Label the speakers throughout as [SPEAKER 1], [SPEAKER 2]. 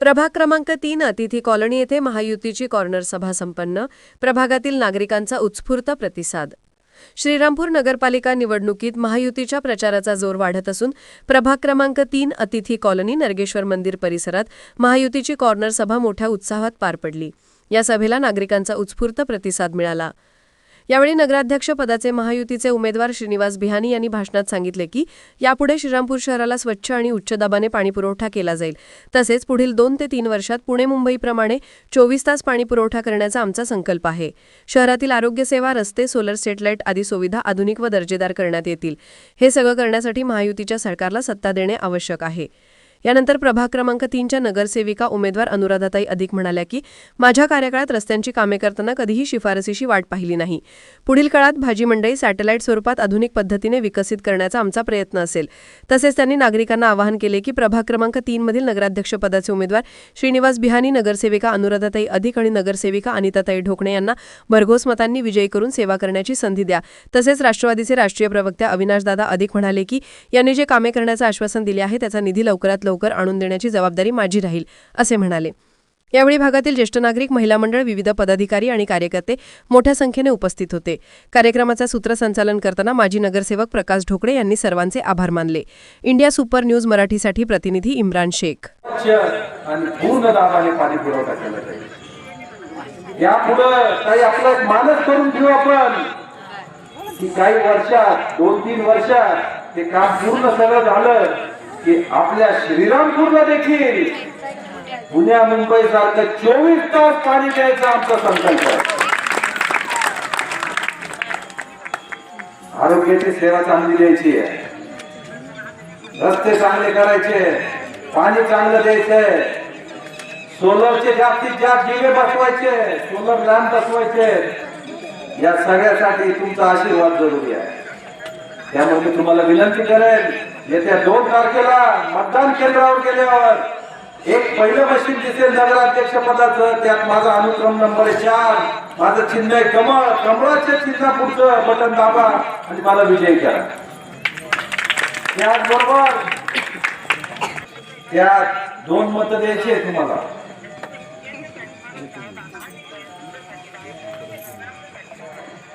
[SPEAKER 1] प्रभाग क्रमांक तीन अतिथी कॉलनी येथे महायुतीची कॉर्नर सभा संपन्न. प्रभागातील नागरिकांचा उत्स्फूर्त प्रतिसाद. श्रीरामपूर नगरपालिका निवडणुकीत महायुतीच्या प्रचाराचा जोर वाढत असून प्रभाग क्रमांक तीन अतिथी कॉलनी नरगेश्वर मंदिर परिसरात महायुतीची कॉर्नर सभा मोठ्या उत्साहात पार पडली. या सभेला नागरिकांचा उत्स्फूर्त प्रतिसाद मिळाला. यावेळी नगराध्यक्ष पदाचे महायुतीचे उमेदवार श्रीनिवास बिहानी यांनी भाषणात सांगितले की यापुढे श्रीरामपूर शहराला स्वच्छ आणि उच्च दाबाने पाणीपुरवठा केला जाईल. तसेच पुढील दोन ते तीन वर्षात पुणे मुंबईप्रमाणे चोवीस तास पाणीपुरवठा करण्याचा आमचा संकल्प आहे. शहरातील आरोग्यसेवा रस्ते सोलर सेटलाईट आदी सुविधा आधुनिक व दर्जेदार करण्यात येतील. हे सगळं करण्यासाठी महायुतीच्या सरकारला सत्ता देणे आवश्यक आहे. यानंतर प्रभाग क्रमांक तीनच्या नगरसेविका उमेदवार अनुराधाताई अधिक म्हणाल्या की माझ्या कार्यकाळात रस्त्यांची कामे करताना कधीही शिफारसीशी वाट पाहिली नाही. पुढील काळात भाजी मंडई सॅटेलाईट स्वरूपात आधुनिक पद्धतीने विकसित करण्याचा आमचा प्रयत्न असेल. तसेच त्यांनी नागरिकांना आवाहन केले की प्रभाग क्रमांक तीनमधील नगराध्यक्षपदाचे उमेदवार श्रीनिवास बिहानी नगरसेविका अनुराधाताई अधिक आणि नगरसेविका अनिताताई ढोकणे यांना भरघोस मतांनी विजयी करून सेवा करण्याची संधी द्या. तसेच राष्ट्रवादीचे राष्ट्रीय प्रवक्त्या अविनाशदादा अधिक म्हणाले की यांनी जे कामे करण्याचं आश्वासन दिले आहे त्याचा निधी लवकरात लवकर आणून देण्याची जबाबदारी माझी राहील असे म्हणाले. यावेळी भागातील ज्येष्ठ नागरिक महिला मंडळ विविध पदाधिकारी आणि कार्यकर्ते मोठ्या संख्येने उपस्थित होते. कार्यक्रमाचा सूत्रसंचालन करताना माजी नगरसेवक प्रकाश ढोकळे यांनी सर्वांचे आभार मानले. इंडिया सुपर न्यूज मराठीसाठी प्रतिनिधी इम्रान शेख.
[SPEAKER 2] काही वर्षात दोन तीन वर्षात ते काम पूर्ण सगळं झालं. की आपल्या श्रीरामपूरला देखील. पुण्या मुंबई सारखं चोवीस तास पाणी द्यायचा आमचा संकल्प आहे. आरोग्याची सेवा चांगली द्यायची आहे. रस्ते चांगले करायचे पाणी चांगलं द्यायचंय. सोलरचे जास्तीत जास्त दिवे बसवायचे सोलर लॅम्प बसवायचे. या सगळ्यासाठी तुमचा आशीर्वाद जरुरी आहे. त्यामुळे मी तुम्हाला विनंती करेन येत्या दोन तारखेला मतदान केंद्रावर गेल्यावर एक पहिलं मशीन दिसेल नगराध्यक्ष पदाचं त्यात माझा अनुक्रम नंबर आहे चार माझं चिन्ह आहे कमळ कमळाच्या चिन्ह पुढचं बटन दाबा आणि मला विजय करा. त्याचबरोबर त्यात दोन मत द्यायची आहे तुम्हाला.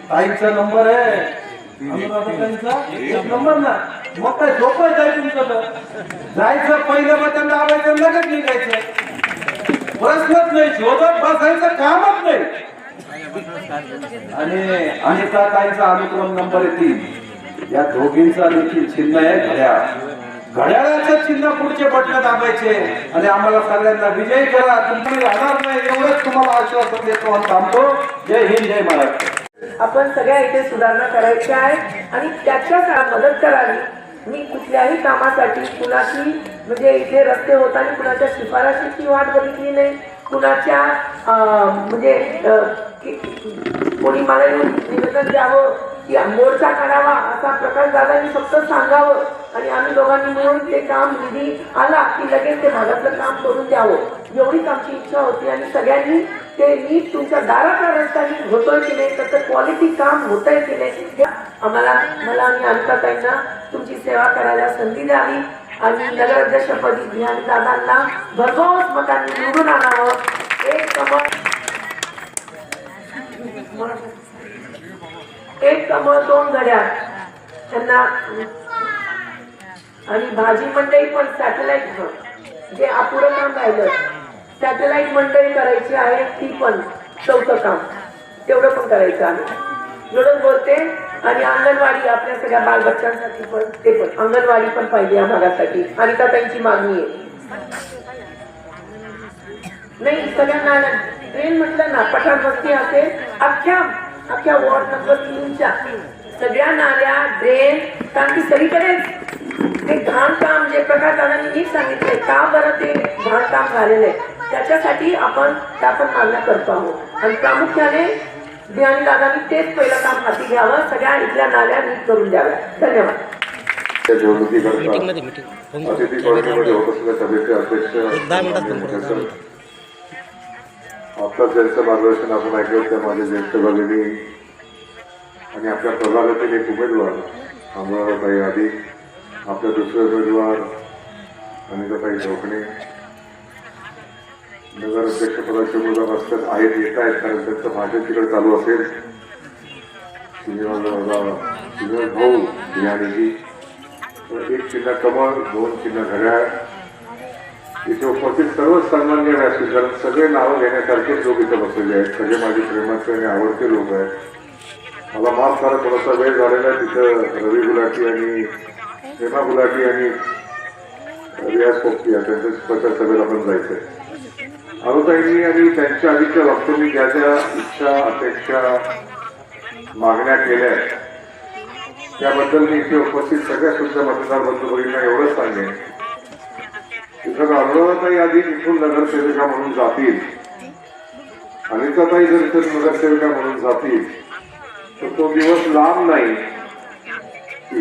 [SPEAKER 2] ताईचा नंबर आहे. नंबर ना. मग काय सोपं आहे तुमचं तर. जायचं पहिलं बटन दाबायचं लगेच निघायचं. प्रश्नच नाही. शोधत बसायचं कामच नाही. आणि अनिता ताईचा अनुक्रम नंबर तीन. या दोघींचा देखील चिन्ह आहे घड्याळ. घड्याळाचं चिन्ह पुढचे बटन दाबायचे. आणि आम्हाला सगळ्यांना विजय करा. तुम्ही राहणार नाही. एवढंच तुम्हाला आश्वासन देतो आणि थांबतो. जय हिंद जय महाराष्ट्र.
[SPEAKER 3] आपण सगळ्या इथे सुधारणा करायची आहे आणि त्याच्या मदत करावी. मी कुठल्याही कामासाठी कुणाची म्हणजे इथे रस्ते होताना कुणाच्या शिफारशीची वाट बघितली नाही. कुणाच्या म्हणजे कोणी मला येऊन निवेदन द्यावं की मोर्चा काढावा असा प्रकार दादांनी फक्त सांगावं. आणि आम्ही दोघांनी मिळून ते काम निधी आला की लगेच ते भागातलं काम करून द्यावं. एवढीच आमची इच्छा होती आणि सगळ्यांनी ते नीट तुमच्या दाराचा रस्ता नीट होतोय की नाही त्याचं क्वालिटी काम होतंय की नाही आम्हाला मला आणि अनिताताईंना तुमची सेवा करायला संधी द्यावी आणि नगराध्यक्षपदी ध्यान दादांना भरघोस मतांनी निवडून आणावं एक कमळ. एक कमळ दोन घड्याळ त्यांना आणि भाजी मंडई पण सॅटेलाइट जे अपुरं काम राहिलं सॅटेलाइट मंडळी करायची आहे ती पण चौथं काम. तेवढं पण करायचं आहे एवढंच बोलते आणि अंगणवाडी आपल्या सगळ्या बालबच्चांसाठी पण ते पण. अंगणवाडी पण पाहिजे या भागासाठी. आणि का त्यांची मागणी आहे. नाही सगळ्यांना ट्रेन म्हटलं ना पठाण वस्ती असेल अख्ख्या अख्ख्या वॉर्ड नंबर तीनच्या. सगळ्या नाल्या ड्रेन कारण की सगळीकडे. ते घाण काम जे प्रकार दादांनी नीट सांगितलंय का बरं ते घाण काम झालेलं आहे? त्याच्यासाठी आपण त्या पण मागण्या करतो आहोत. आणि प्रामुख्याने बिहानी दादांनी तेच पहिलं काम हाती घ्यावं. सगळ्या इथल्या नाल्या नीट करून द्याव्या धन्यवाद.
[SPEAKER 4] निवडणुकीकरता अतिथी कॉलनीमध्ये होत असलेल्या सभेचे अध्यक्ष. आत्ताच ज्यांचं मार्गदर्शन आपण ऐकलं त्या माझे ज्येष्ठ भगिनी आणि आपल्या प्रभागातील एक उमेदवार अमरावताई आधी आपले दुसरे उमेदवार अनिताताई चौकणे नगर अध्यक्षपदाचे उमेदवार रस्त्यात आहेत येत आहेत कारण त्यांचं भाषण तिकडे चालू असेल. सिनेमा भाऊ बिहारीजी एक चिन्ह कमळ दोन चिन्ह घड्याळ. इथे उपस्थित सर्वच सन्मान्य व्यासपीठ कारण सगळे नावं घेण्यासारखेच लोक इथे बसलेले आहेत. सगळे माझे प्रेमाचे आणि आवडते लोक आहेत. मला माफ करा थोडासा वेळ झालेला आहे तिथं रवी गुलाटी आणि प्रेमा गुलाटी आणि रियाज पोपटी आहे त्यांच्या प्रचार सभेला पण आहे अनुताईंनी आणि त्यांच्या आधीच्या वक्तव्यांनी ज्या ज्या इच्छा अपेक्षा मागण्या केल्या त्याबद्दल मी इथे उपस्थित सगळ्या सुद्धा मतदार बंधू एवढंच सांगेन. तिथं अनुराधाताई आधी इथून नगरसेविका म्हणून जातील. अनिताताई जर इथून नगरसेविका म्हणून जातील तर तो दिवस लांब नाही.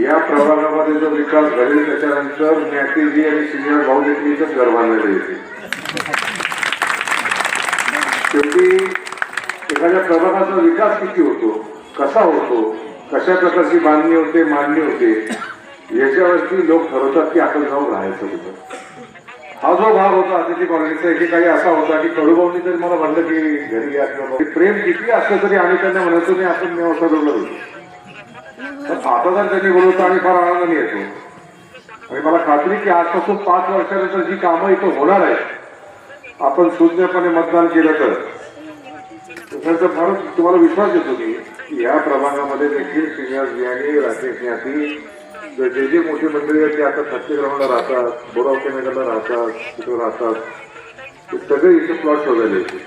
[SPEAKER 4] या प्रभागामध्ये जो विकास घडेल त्याच्यानंतर ज्ञातीजी आणि सिनियर भाऊ देखील इथंच घर येतील शेवटी एखाद्या प्रभागाचा विकास किती होतो? कसा होतो? कशा प्रकारची बांधणी होते मांडणी होते? याच्यावरती लोक ठरवतात की आपण जाऊन राहायचं होतं हा जो भाग होता अतिथी कॉलनीचा एकेकाळी असा होता की कडूभाऊनी तरी मला म्हणलं की घरी या किंवा प्रेम किती असलं तरी आम्ही त्यांना म्हणायचो नाही आपण नेवसा जोडलं तर आता जर त्यांनी बोलवतो आम्ही फार आनंदाने येतो. आणि मला खात्री की आजपासून पाच वर्षानंतर जी कामं इथं होणार आहेत आपण शून्यपणे मतदान केलं तर? त्याचा फार तुम्हाला विश्वास येतो की या प्रभागामध्ये देखील श्रीनिवास बियाणी राकेश ज्ञाती जे जे मोठे मोठी मंडळी आहेत ते आता सत्यग्रहणला राहतात बोरावते नगरला राहतात तिथं राहतात. ते सगळे इथे प्लॉट शोधायला येते